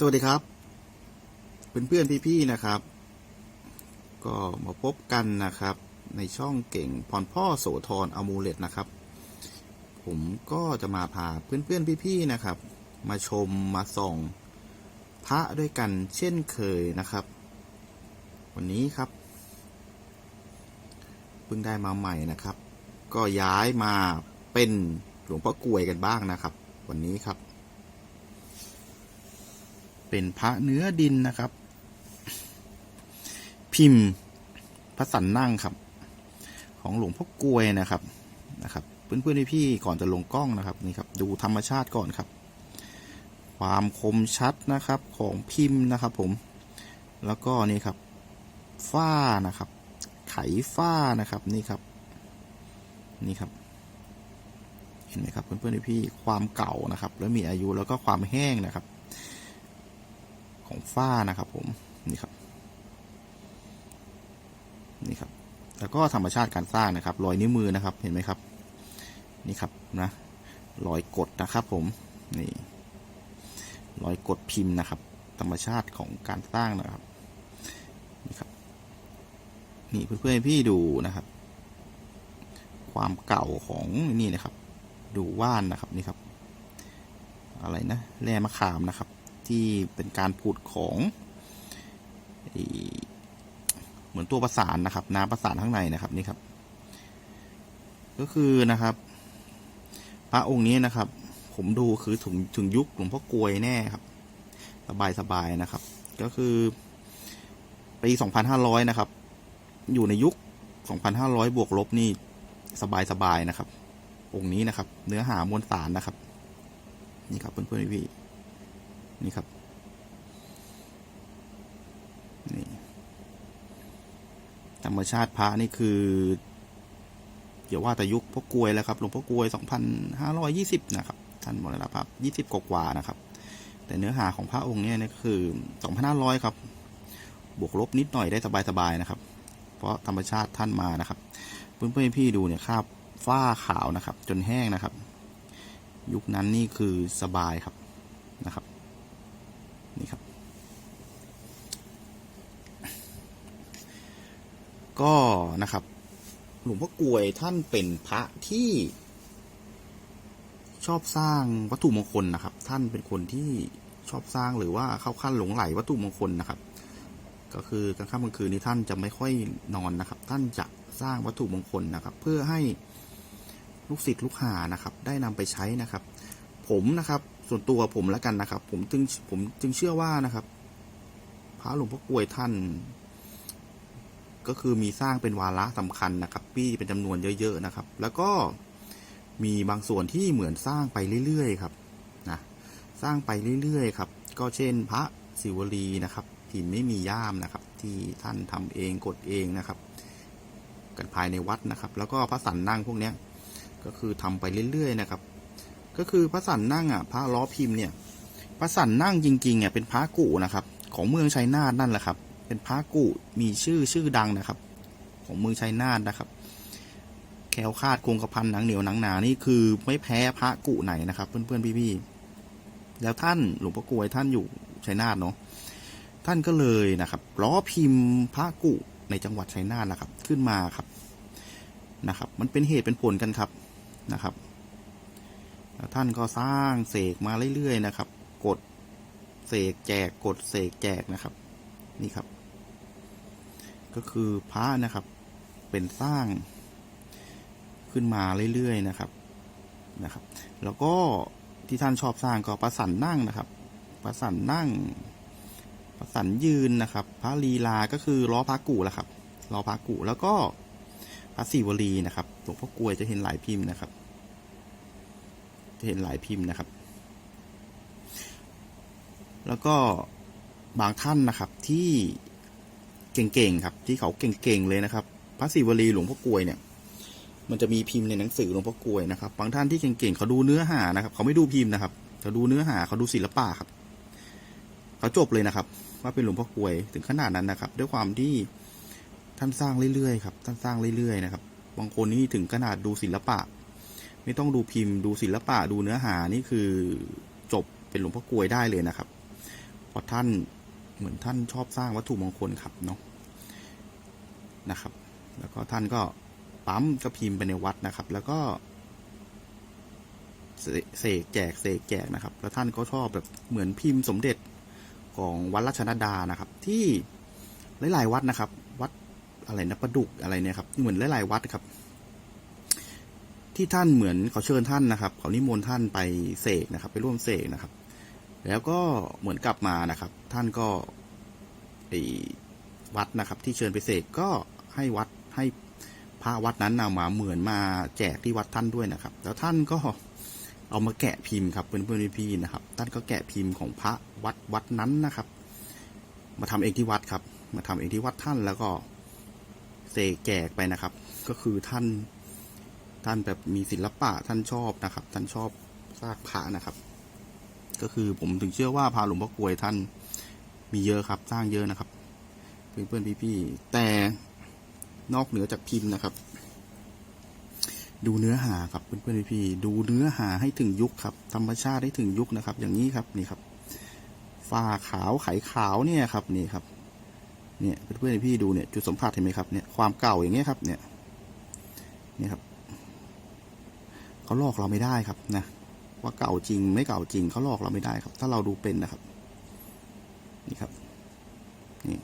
สวัสดีครับ เพื่อนๆพี่ ๆ นะครับ ก็มาพบกันนะครับ ในช่องเก่งพรพ่อโสธรอมูเลตนะครับ ผมก็จะมาพาเพื่อนๆพี่ ๆ นะครับ มาชมมาส่องพระด้วยกันเช่นเคยนะครับ วันนี้ครับเพิ่งได้มาใหม่นะครับ ก็ย้ายมาเป็นหลวงพ่อกลวยกันบ้างนะครับ วันนี้ครับ เป็นพระเนื้อดินนะครับ พิมพ์พระสันนั่งครับ ของหลวงพ่อกลวยนะครับนะครับ เพื่อนๆพี่ๆก่อนจะลงกล้องนะครับนี่ครับ ดูธรรมชาติก่อนครับ ความคมชัดนะครับของพิมพ์นะครับ ผม แล้วก็นี่ครับฝ้านะครับ ไขฝ้านะครับนี่ครับ นี่ครับ เห็นไหมครับเพื่อนๆพี่ๆความเก่านะครับ แล้วมีอายุแล้วก็ความแห้งนะครับ ของฝ้านะครับผมนี่ครับนี่ครับแล้วก็ธรรมชาติการสร้างนะครับรอยนิ้วมือนะครับเห็นไหมครับ นี่ครับนะรอยกดนะครับผมนี่รอยกดพิมพ์นะครับ ธรรมชาติของการสร้างนะครับนี่ครับนี่เพื่อนๆพี่ดูนะครับ ความเก่าของนี่นะครับ ดูว่านนะครับนี่ครับ อะไรนะแร่มะขามนะครับ ที่เป็นการผุดของเหมือนตัวประสานนะครับ น้ำประสานข้างในนะครับนี่ครับ ก็คือนะครับ พระองค์นี้นะครับ ผมดูคือถึงถึงยุคหลวงพ่อกลวยแน่ครับ สบายสบายนะครับ ก็คือปีสองพันห้าร้อยนะครับ อยู่ในยุคสองพันห้าร้อยบวกลบนี่สบายสบายนะครับ องค์นี้นะครับ เนื้อหามวลสารนะครับ นี่ครับเพื่อนๆพี่ นี่ครับนี่ธรรมชาติพระนี่คืออย่าว่าแต่ยุคพ่อกวยแล้วครับหลวงพ่อกวย2,520 นะครับ ท่านมรณภาพ20 กว่าๆนะครับ แต่เนื้อหาของพระองค์เนี่ยคือ 2,500 ครับ บวกลบนิดหน่อยได้สบายๆนะครับ เพราะธรรมชาติท่านมานะครับ เพื่อนๆพี่ดูเนี่ยคราบฝ้าขาวนะครับ จนแห้งนะครับ ยุคนั้นนี่คือสบายครับ นี่ครับ ก็นะครับ หลวงพ่อกวยท่านเป็นพระที่ชอบสร้างวัตถุมงคลนะครับ ท่านเป็นคนที่ชอบสร้างหรือว่าเข้าขั้นหลงไหลวัตถุมงคลนะครับ ก็คือกลางค่ำกลางคืนนี้ท่านจะไม่ค่อยนอนนะครับ ท่านจะสร้างวัตถุมงคลนะครับ เพื่อให้ลูกศิษย์ลูกหานะครับ ได้นำไปใช้นะครับ ผมนะครับ ส่วนตัวผมแล้วกันนะครับ ผมจึงผมจึงเชื่อว่านะครับ พระหลวงพ่อกวยท่าน ก็คือมีสร้างเป็นวาระสำคัญนะครับปี้เป็นจำนวนเยอะๆนะครับ แล้วก็มีบางส่วนที่เหมือนสร้างไปเรื่อยๆครับนะสร้างไปเรื่อยๆครับ ก็เช่นพระศิวลีนะครับพิมพ์ไม่มีย่ามนะครับ ที่ท่านทำเองกดเองนะครับกันภายในวัดนะครับ แล้วก็พระสันนั่งพวกเนี้ยก็คือทำไปเรื่อยๆนะครับ ก็คือพระสันนั่งอะพระล้อพิมพ์เนี่ยพระสันนั่งจริงๆอะเป็นพระกุนะครับ ของเมืองชัยนาทนั่นแหละครับ เป็นพระกุมีชื่อชื่อดังนะครับ ของเมืองชัยนาทนะครับ แคล้วคาดคงกระพันหนังเหนียวหนังหนานี่คือไม่แพ้พระกุไหนนะครับ เพื่อนๆพี่ๆแล้วท่านหลวงพ่อกลวยท่านอยู่ชัยนาทเนาะท่านก็เลยนะครับล้อพิมพ์พระกุในจังหวัดชัยนาทนะครับ ขึ้นมาครับนะครับ มันเป็นเหตุเป็นผลกันครับนะครับท่านก็สร้างเสกมาเรื่อยๆนะครับ กดเสกแจกกดเสกแจกนะครับ นี่ครับ ก็คือพระนะครับ เป็นสร้างขึ้นมาเรื่อยๆนะครับนะครับ แล้วก็ที่ท่านชอบสร้างก็ประสันนั่งนะครับประสันนั่งประสันยืนนะครับ พระลีลาก็คือล้อพระกู่ละครับล้อพระกู่แล้วก็พระศิวลีนะครับหลวงพ่อกลวยจะเห็นหลายพิมพ์นะครับ จะเห็นหลายพิมพ์นะครับ แล้วก็บางท่านนะครับที่ เก่งๆครับ ที่เขาเก่งๆเลยนะครับ พระศิวลีหลวงพ่อกลวยเนี่ย มันจะมีพิมพ์ในหนังสือหลวงพ่อกลวยนะครับบางท่านที่เก่งๆเขาดูเนื้อหานะครับ เขาไม่ดูพิมพ์นะครับเขาดูเนื้อหาเขาดูศิลปะครับ เขาจบเลยนะครับ ว่าเป็นหลวงพ่อกลวยถึงขนาดนั้นนะครับ ด้วยความที่ท่านสร้างเรื่อยๆครับท่านสร้างเรื่อยๆนะครับบางคนนี่ถึงขนาดดูศิลปะ ไม่ต้องดูพิมพ์ ดูศิลปะดูเนื้อหานี่คือจบเป็นหลวงพ่อกลวยได้เลยนะครับราะท่าน เหมือนท่านชอบสร้างวัตถุมงคลครับเนาะนะครับ แล้วก็ท่านก็ปั๊มก็พิมพ์ไปในวัดนะครับ แล้วก็เสกแจกเสกแจกนะครับ แล้วท่านก็ชอบแบบเหมือนพิมพ์สมเด็จของวัดราชนดานะครับ ที่หลาย ๆ วัดนะครับ วัดอะไรนะประดุกอะไรเนี่ยครับเหมือนหลาย ๆ วัดครับ ที่ท่านเหมือนเขาเชิญท่านนะครับ เขานิมนต์ท่านไปเสกนะครับ ไปร่วมเสกนะครับ แล้วก็เหมือนกลับมานะครับ ท่านก็ไอวัดนะครับ ที่เชิญไปเสกก็ให้วัดให้พระวัดนั้นนำมาเหมือนมาแจกที่วัดท่านด้วยนะครับ แล้วท่านก็เอามาแกะพิมพ์ครับเพื่อนเพื่อนพี่นะครับ ท่านก็แกะพิมพ์ของพระวัดวัดนั้นนะครับ มาทำเองที่วัดครับ มาทำเองที่วัดท่านแล้วก็เสกแจกไปนะครับ ก็คือท่านท่านแบบมีศิลปะท่านชอบนะครับ ท่านชอบสร้างพระนะครับ ก็คือผมถึงเชื่อว่าพระหลวงพ่อกลวยท่านมีเยอะครับ สร้างเยอะนะครับเพื่อนเพื่อนๆพี่ๆแต่นอกเหนือจากพิมพ์นะครับ ดูเนื้อหาครับเพื่อนเพื่อนๆพี่ๆดูเนื้อหาให้ถึงยุคครับ ธรรมชาติให้ถึงยุคนะครับ อย่างนี้ครับนี่ครับฝ้าขาวไขขาวเนี่ยครับนี่ครับเนี่ยเพื่อนเพื่อนๆพี่ดูเนี่ยจุดสัมผัสเห็นไหมครับเนี่ยความเก่าอย่างเงี้ยครับเนี่ยนี่ครับเขาลอกเราไม่ได้ครับนะ ว่าเก่าจริง ไม่เก่าจริงเขาหลอกเราไม่ได้ครับ ถ้าเราดูเป็นนะครับ นี่ครับ นี่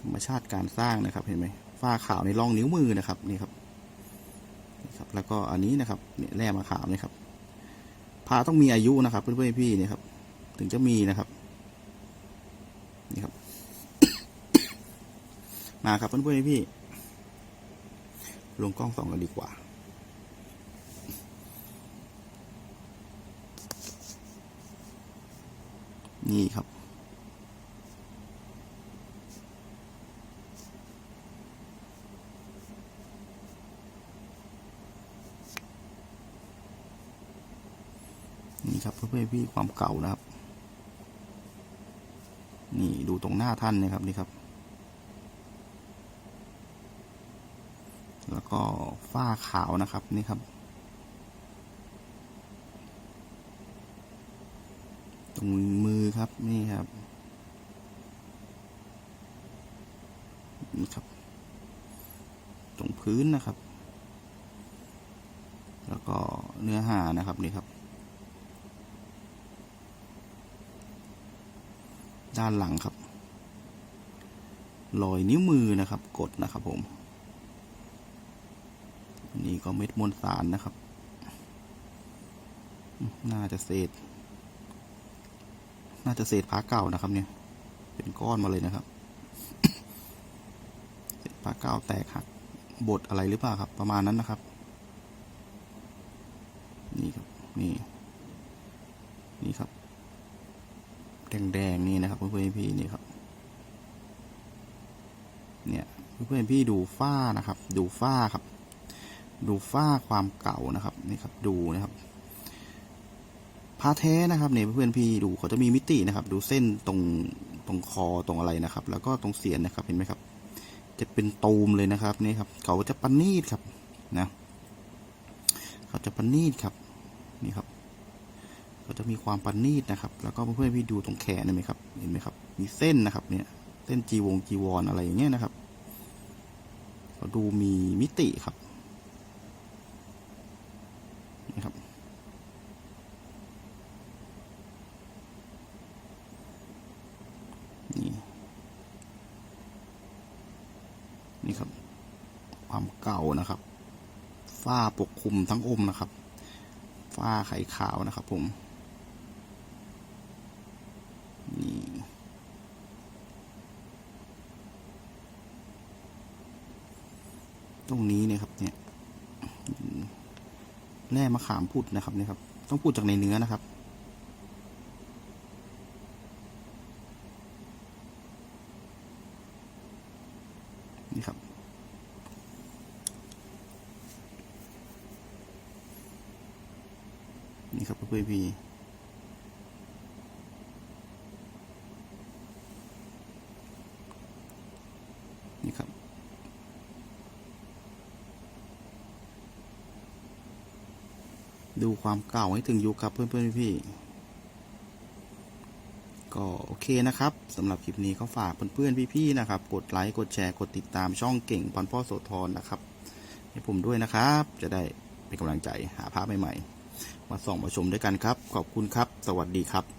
ธรรมชาติการสร้างนะครับ เห็นไหมฝ้าขาวในร่องนิ้วมือนะครับนี่ครับนี่ครับ แล้วก็อันนี้นะครับเนี่ยแร่มาขาวนี่ครับพาต้องมีอายุนะครับ เพื่อนๆพี่เนี่ยครับ ถึงจะมีนะครับ นี่ครับ มาครับเพื่อนๆพี่ลงกล้องสองกันดีกว่า นี่ครับ นี่ครับเพื่อนพี่ความเก่านะครับ นี่ดูตรงหน้าท่านนะครับนี่ครับแล้วก็ฝ้าขาวนะครับนี่ครับ ตรงมือครับนี่ครับนี่ครับ ตรงพื้นนะครับ แล้วก็เนื้อหานะครับนี่ครับ ด้านหลังครับรอยนิ้วมือนะครับ กดนะครับผมนี่ก็เม็ดมวลสารนะครับ น่าจะเศษ น่าจะเศษผ้าเก่านะครับ เนี่ย เป็นก้อนมาเลยนะครับ เศษผ้าเก่าแตกหักบดอะไรหรือเปล่าครับ ประมาณนั้นนะครับ นี่ครับ นี่ นี่ครับ แดงๆนี่นะครับเพื่อนๆพี่นี่ครับ เนี่ยเพื่อนๆพี่ดูฝ้านะครับ ดูฝ้าครับ ดูฝ้าความเก่านะครับ นี่ครับ ดูนะครับ พาแท้นะครับเนี่ยเพื่อนพี่ดูเขาจะมีมิตินะครับ ดูเส้นตรงตรงคอตรงอะไรนะครับ แล้วก็ตรงเสียนนะครับเห็นไหมครับ จะเป็นตูมเลยนะครับนี่ครับ เขาจะประณีตครับนะเขาจะประณีตครับนี่ครับเขาจะมีความประณีตนะครับ แล้วก็เพื่อนพี่ดูตรงแขนเห็นไหมครับเห็นไหมครับ มีเส้นนะครับ เนี่ย เส้นจีวงจีวรออะไรอย่างเงี้ยนะครับเขาดูมีมิติครับนี่ครับ นี่ นี่ครับ ความเก่านะครับฝ้าปกคลุมทั้งอมนะครับฝ้าไขขาวนะครับ ผมนี่ตรงนี้เนี่ยครับ เนี่ยแร่มะขามพูดนะครับเนี่ยครับ ต้องพูดจากในเนื้อนะครับ นี่ครับเพื่อนพี่นี่ครับ ดูความเก่าให้ถึงยุคครับเพื่อนเพื่อนพี่ก็โอเคนะครับสำหรับคลิปนี้ก็ฝากเพื่อนเพื่อนพี่พี่นะครับ กดไลค์กดแชร์กดติดตามช่องเก่งพรพ่อโสธรนะครับ ให้ผมด้วยนะครับ จะได้เป็นกำลังใจหาภาพใหม่ๆ มาส่องมาชมด้วยกันครับ ขอบคุณครับ สวัสดีครับ